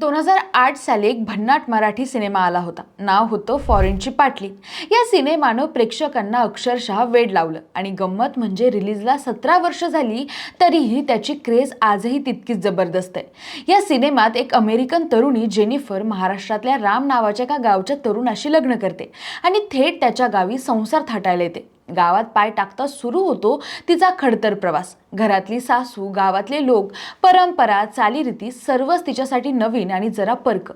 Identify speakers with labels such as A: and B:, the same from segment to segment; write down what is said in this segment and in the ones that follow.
A: दोन हजार आठ साली एक भन्नाट मराठी सिनेमा आला होता. नाव होतं फॉरेनची पाटली. या सिनेमानं प्रेक्षकांना अक्षरशः वेड लावलं आणि गंमत म्हणजे रिलीजला सतरा वर्ष झाली तरीही त्याची क्रेज आजही तितकीच जबरदस्त आहे. या सिनेमात एक अमेरिकन तरुणी जेनिफर महाराष्ट्रातल्या राम नावाच्या एका गावच्या तरुणाशी लग्न करते आणि थेट त्याच्या गावी संसार थाटायला येते. गावात पाय टाकता सुरू होतो तिचा खडतर प्रवास. घरातली सासू गावातले लोक परंपरा चालीरीती सर्वच तिच्यासाठी नवीन आणि जरा पर्क.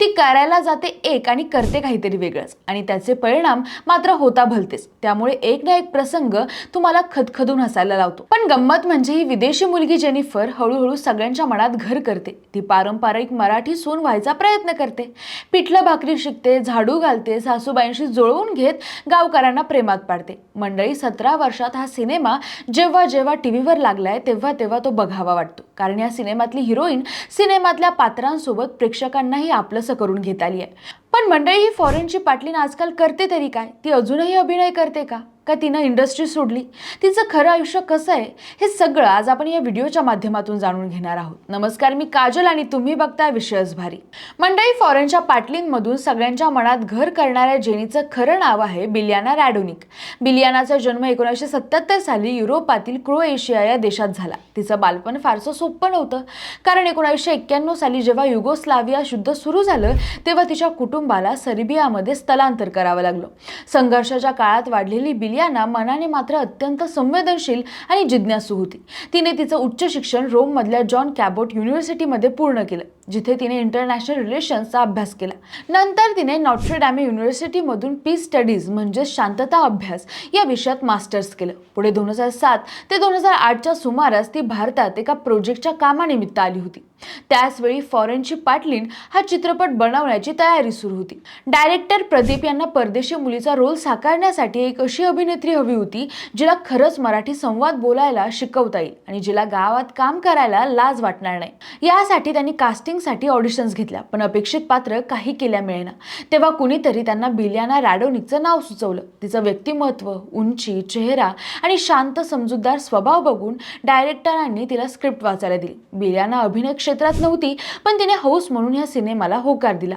A: ती करायला जाते एक आणि करते काहीतरी वेगळंच. आणि त्याचे परिणाम मात्र होता भलतेच. त्यामुळे एक ना एक प्रसंग तुम्हाला खदखदून हसायला लावतो. पण गंमत म्हणजे ही विदेशी मुलगी जेनिफर हळूहळू सगळ्यांच्या मनात घर करते. ती पारंपरिक मराठी सून व्हायचा प्रयत्न करते. पिठलं भाकरी शिकते झाडू घालते सासूबाईंशी जुळवून घेत गावकऱ्यांना प्रेमात पाडते. मंडळी सतरा वर्षात हा सिनेमा जेव्हा जेव्हा टी व्हीवर लागलाय तेव्हा तेव्हा तो बघावा वाटतो. कारण या सिनेमातली हिरोईन सिनेमातल्या पात्रांसोबत प्रेक्षकांनाही आपलंसं करून घेत आली आहे. पण मंडळी ही फॉरेनची पाटलीन आजकाल करते तरी काय? ती अजूनही अभिनय करते का? का तिनं इंडस्ट्री सोडली? तिचं खरं आयुष्य कसं आहे? हे सगळं आज आपण या व्हिडिओच्या माध्यमातून जाणून घेणार आहोत. नमस्कार मी काजल आणि तुम्ही बघताय विषयच भारी. मंडळी फॉरेनच्या पाटलींमधून सगळ्यांच्या मनात घर करणाऱ्या जेनीचं खरं नाव आहे बिलियाना रॅडोनिक. बिलियानाचा जन्म एकोणीसशे सत्याहत्तर साली युरोपातील क्रोएशिया या देशात झाला. तिचं बालपण फारसं सोपं नव्हतं कारण एकोणीसशे एक्क्याण्णव साली जेव्हा युगोस्लाविया युद्ध सुरू झालं तेव्हा तिच्या कुटुंबाला सर्बियामध्ये स्थलांतर करावं लागलं. संघर्षाच्या काळात वाढलेली बिलियाना मनाने मात्र अत्यंत संवेदनशील आणि जिज्ञासू होती. तिने तिचं उच्च शिक्षण रोममधल्या जॉन कॅबोट युनिव्हर्सिटीमध्ये पूर्ण केलं. जिथे तिने इंटरनॅशनल रिलेशन्सचा अभ्यास केला. नंतर तिने नॉट्रेडॅमे युनिव्हर्सिटीमधून पीस स्टडीज म्हणजेच शांतता अभ्यास या विषयात मास्टर्स केलं. पुढे दोन हजार सात ते दोन हजार आठच्या सुमारास ती भारतात एका प्रोजेक्टच्या कामानिमित्त आली होती. त्याचवेळी फॉरेनची पाटलीन हा चित्रपट बनवण्याची तयारी सुरू होती. डायरेक्टर प्रदीप यांना परदेशी मुलीचा रोल साकारण्यासाठी एक अशी अभिनेत्री हवी होती जिला खरंच मराठी संवाद बोलायला शिकवता येईल आणि जिला गावात काम करायला लाज वाटणार नाही. यासाठी त्यांनी कास्टिंगसाठी ऑडिशन्स घेतल्या पण अपेक्षित पात्र काही केल्या मिळेना. तेव्हा कुणीतरी त्यांना बिलियाना रॅडोनिकचं नाव सुचवलं. तिचं व्यक्तिमत्व उंची चेहरा आणि शांत समजूतदार स्वभाव बघून डायरेक्टरांनी तिला स्क्रिप्ट वाचायला दिली. बिलियाना अभिनय क्षेत्रात नव्हती पण तिने हौस म्हणून या सिनेमाला होकार दिला.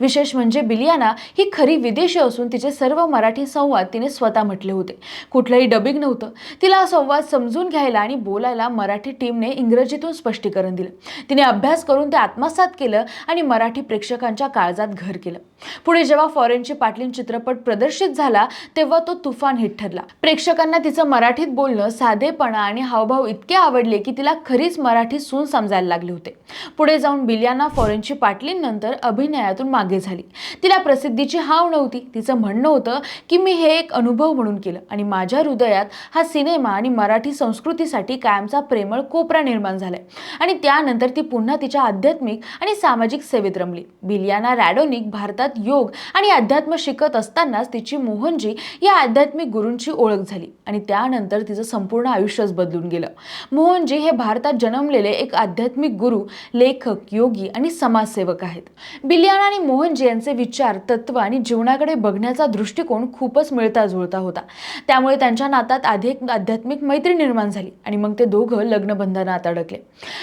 A: विशेष म्हणजे बिलियाना ही खरी विदेशी असून तिचे सर्व मराठी संवाद तिने स्वतः म्हटले होते. कुठलंही डबिंग नव्हतं. तिला संवाद समजून घ्यायला आणि बोलायला मराठी टीमने इंग्रजीतून स्पष्टीकरण दिलं. तिने अभ्यास करून ते आत्मसात केलं आणि मराठी प्रेक्षकांच्या काळजात घर केलं. पुढे जेव्हा फॉरेनची पाटलीन चित्रपट प्रदर्शित झाला तेव्हा तो तुफान हिट ठरला. प्रेक्षकांना तिचं मराठीत बोलणं साधेपणा आणि हावभाव इतके आवडले की तिला खरीच मराठी सून समजायला लागले होते. पुढे जाऊन बिलियाना फॉरेनची पाटलींनंतर अभिनयातून मागे झाली. तिला प्रसिद्धीची हाव नव्हती. तिचं म्हणणं होतं की मी हे एक अनुभव म्हणून केलं आणि माझ्या हृदयात हा सिनेमा आणि मराठी संस्कृतीसाठी कायमचा प्रेमळ कोपरा निर्माण झालाय. आणि त्यानंतर ती पुन्हा तिच्या आध्यात्मिक आणि सामाजिक सेवेत रमली. बिलियाना रॅडोनिक भारतात योग आणि अध्यात्म शिकत असतानाच तिची मोहनजी या आध्यात्मिक गुरूंची ओळख झाली आणि त्यानंतर तिचं संपूर्ण आयुष्यच बदलून गेलं. मोहनजी हे भारतात जन्मलेले एक आध्यात्मिक गुरु लेखक योगी आणि समाजसेवक आहेत. बिलियाना आणि मोहनजी यांचे विचार तत्व आणि जीवनाकडे बघण्याचा दृष्टिकोन खूपच मिळता जुळता होता. त्यामुळे त्यांच्या नातात आधी एक आध्यात्मिक मैत्री निर्माण झाली आणि मग ते दोघं लग्नबंधनात अडकले.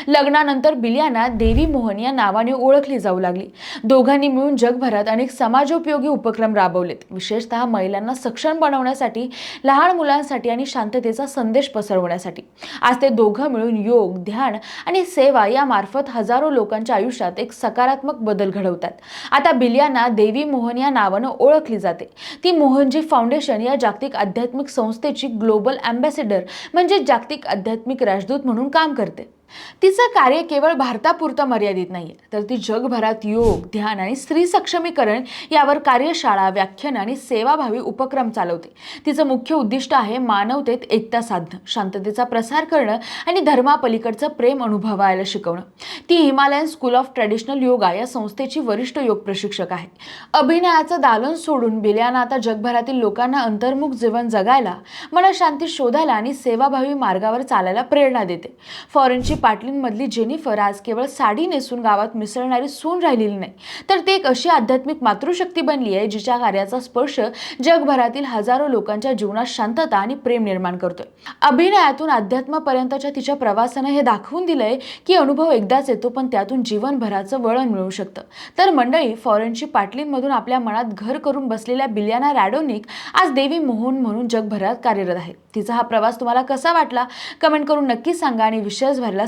A: लग्नानंतर बिलियाना देवी मोहन या नावाने ओळखली जाऊ लागली. दोघांनी मिळून जगभरात अनेक समाजोपयोगी उपक्रम राबवलेत. विशेषतः महिलांना सक्षम बनवण्यासाठी लहान मुलांसाठी आणि शांततेचा संदेश पसरवण्यासाठी. आज ते दोघं मिळून योग ध्यान आणि सेवा यामार्फत हजारो लोकांच्या आयुष्यात एक सकारात्मक बदल घडवतात. आता बिलियाना देवी मोहन या नावानं ओळखली जाते. ती मोहनजी फाउंडेशन या जागतिक आध्यात्मिक संस्थेची ग्लोबल अँबॅसेडर म्हणजे जागतिक आध्यात्मिक राजदूत म्हणून काम करते. तिचं कार्य केवळ भारतापुरतं मर्यादित नाहीये. तर ती जगभरात योग ध्यान आणि स्त्री सक्षमीकरण यावर कार्यशाळा व्याख्यान आणि सेवाभावी उपक्रम चालवते. तिचं मुख्य उद्दिष्ट आहे मानवतेत एकता साधणं शांततेचा प्रसार करणं आणि धर्मापलीकडचं प्रेम अनुभवायला शिकवणं. ती Himalayan school of traditional yoga या संस्थेची वरिष्ठ योग प्रशिक्षक आहे. अभिनयाचं दालन सोडून बिल्यानं आता जगभरातील लोकांना अंतर्मुख जीवन जगायला मनशांती शोधायला आणि सेवाभावी मार्गावर चालायला प्रेरणा देते. फॉरेनची पाटलींमधली जेनिफर आज केवळ साडी नेसून गावात मिसळणारी सून राहिलेली नाही. तर ती एक अशी आध्यात्मिक मातृशक्ती बनली आहे जिच्या कार्याचा स्पर्श जगभरातील हजारो लोकांच्या जीवनात शांतता आणि प्रेम निर्माण करतोय. अभिनयातून अध्यात्मापर्यंतच्या तिच्या प्रवासानं हे दाखवून दिलंय की अनुभव एकदाच येतो पण त्यातून जीवनभराचं वळण मिळू शकतं. तर मंडळी फॉरेनची पाटलींमधून आपल्या मनात घर करून बसलेल्या बिलियाना रॅडोनिक आज देवी मोहन म्हणून जगभरात कार्यरत आहे. तिचा हा प्रवास तुम्हाला कसा वाटला? कमेंट करून नक्की सांगा आणि विश्वास भरला